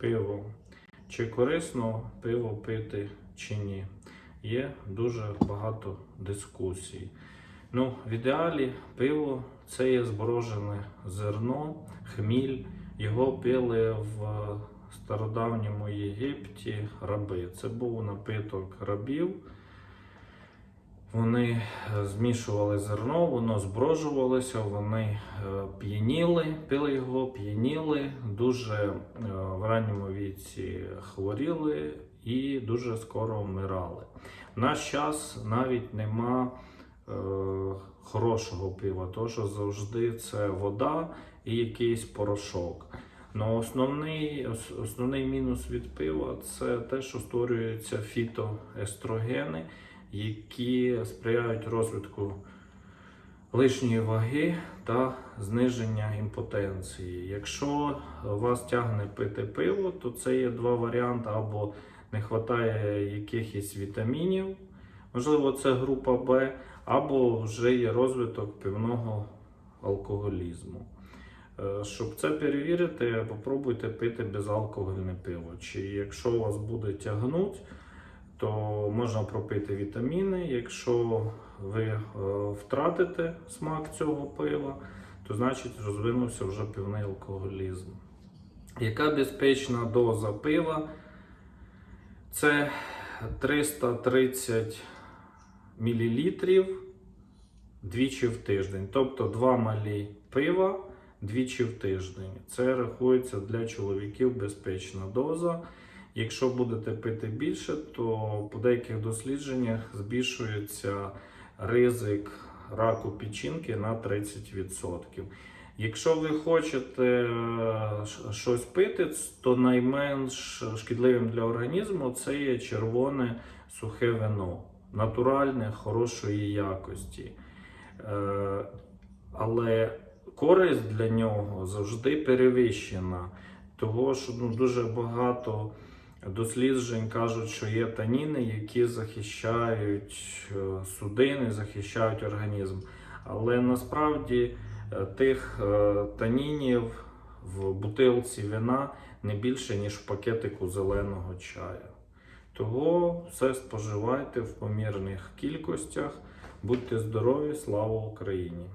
пиво. Чи корисно пиво пити чи ні? Є дуже багато дискусій. Ну, в ідеалі пиво це є зборожене зерно, хміль. Його пили в стародавньому Єгипті раби. Це був напиток рабів. Вони е, змішували зерно, воно зброжувалося, вони е, п'яніли, пили його, п'яніли, дуже е, в ранньому віці хворіли і дуже скоро вмирали. В наш час навіть нема хорошого пива, тому що завжди це вода і якийсь порошок. Но основний, основний мінус від пива це те, що створюються фітоестрогени, які сприяють розвитку лишньої ваги та зниження імпотенції. Якщо вас тягне пити пиво, то це є два варіанти: або не вистачає якихось вітамінів, можливо, це група Б, або вже є розвиток пивного алкоголізму. Е, Щоб це перевірити, попробуйте пити безалкогольне пиво. Чи якщо вас буде тягнути, то можна пропити вітаміни. Якщо ви е, втратите смак цього пива, то значить розвинувся вже пивний алкоголізм. Яка безпечна доза пива? Це 330 мл двічі в тиждень. Тобто 2 малі пива двічі в тиждень. Це рахується для чоловіків безпечна доза. Якщо будете пити більше, то по деяких дослідженнях збільшується ризик раку печінки на 30%. Якщо ви хочете е, щось пити, то найменш шкідливим для організму це є червоне сухе вино, натуральне, хорошої якості. Е, Але користь для нього завжди перевищена, того що ну, дуже багато досліджень кажуть, що є таніни, які захищають е, судини, захищають організм. Але насправді е, тих е, танінів в бутилці вина не більше, ніж в пакетику зеленого чаю. Того все споживайте в помірних кількостях. Будьте здорові, слава Україні!